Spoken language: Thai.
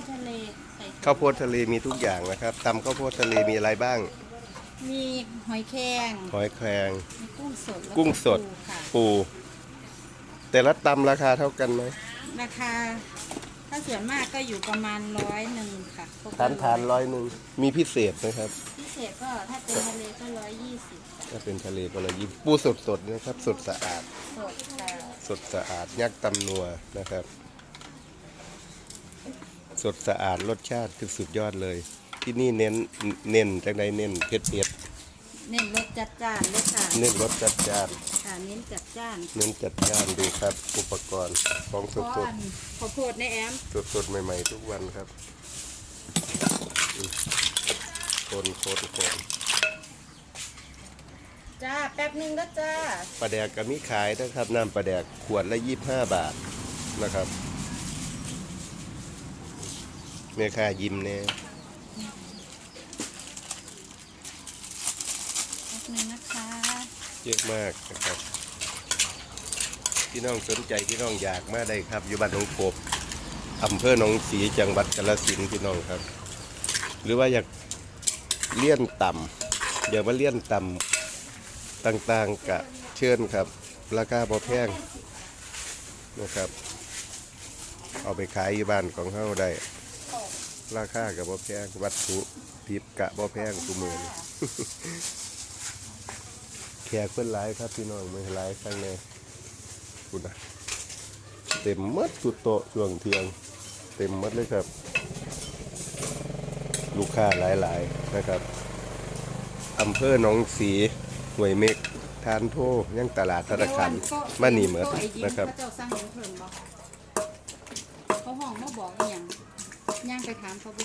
ดทะเลใส่ถุงข้าวโพดทะเลมีทุกอย่างนะครับตำข้าวโพดทะเลมีอะไรบ้าง มีหอยแครงหอยแครง มีกุ้งสดแล้วกุ้งสด ปูค่ะปู แต่ละตำราคาเท่ากันไหมราคา ถ้าส่วนมากก็อยู่ประมาณร้อยหนึ่งค่ะพวกฐานฐานร้อยหนึ่งมีพิเศษนะครับ พิเศษก็ถ้าเป็นทะเลก็ร้อยยี่สิบถ้าเป็นทะเลก็ละยี่ปูสดสดๆนะครับ สดสะอาด สดค่ะ สดสะอาดยักษ์ตำนัวนะครับ สดสะอาดรสชาติคือสุดยอดเลย ที่นี่เน้นเน้นจากไหนเน้นเผ็ดเผ็ดเน้นรสจัดจ้านเลยค่ะเน้นรสจัดจ้านค่ะเน้นจัดจ้านเน้นจัดจ้านดูครับ อุปกรณ์ของสเพราะดอันข้าวโพดในแอมสดสดๆใหม่ ๆ ทุกวันครับอืมคนคนคนจ้าแป๊บหนึงนะจ้าปลาแดกก็มีขายนะครับน้ำปลาแดกขวดละยี่ห้าบาทนะครับ แม่ค้ายิ้มแน่แป๊บหนึงนะคะเยอะมากนะครับพี่น้องสนใจพี่น้องอยากมาได้ครับ อยู่บ้านหนองกบอำเภอหนองศรีจังหวัดกาฬสินธุ์พี่น้องครับ หรือว่าอยากเลี่ยนต่ำอยากมาเลี่ยนต่ำต่างๆกะเชิญครับ ราคาพอแพงนะครับ เอาไปขายอยู่บ้านของเฮาได้ ราคากับบ่แพงวัตถุดิบกะบ่แพงทุกมือนี้แขกเพิ่นหลายครับพี่น้องไม่หลายข้างในคุณนะเต็มหมดทุกโต๊ะช่วงเที่ยง เต็มหมดเลยครับ ลูกค้าหลายๆนะครับอำเภอหนองสีห้วยเม็กทานโทยังตลาดธนาคารมานี่เหมือนนะครับเขาเจ้าสร้างเพิ่มบอกเขาห้องมาบอกอหย่าง ย่างไปถามเขาเบิ่ง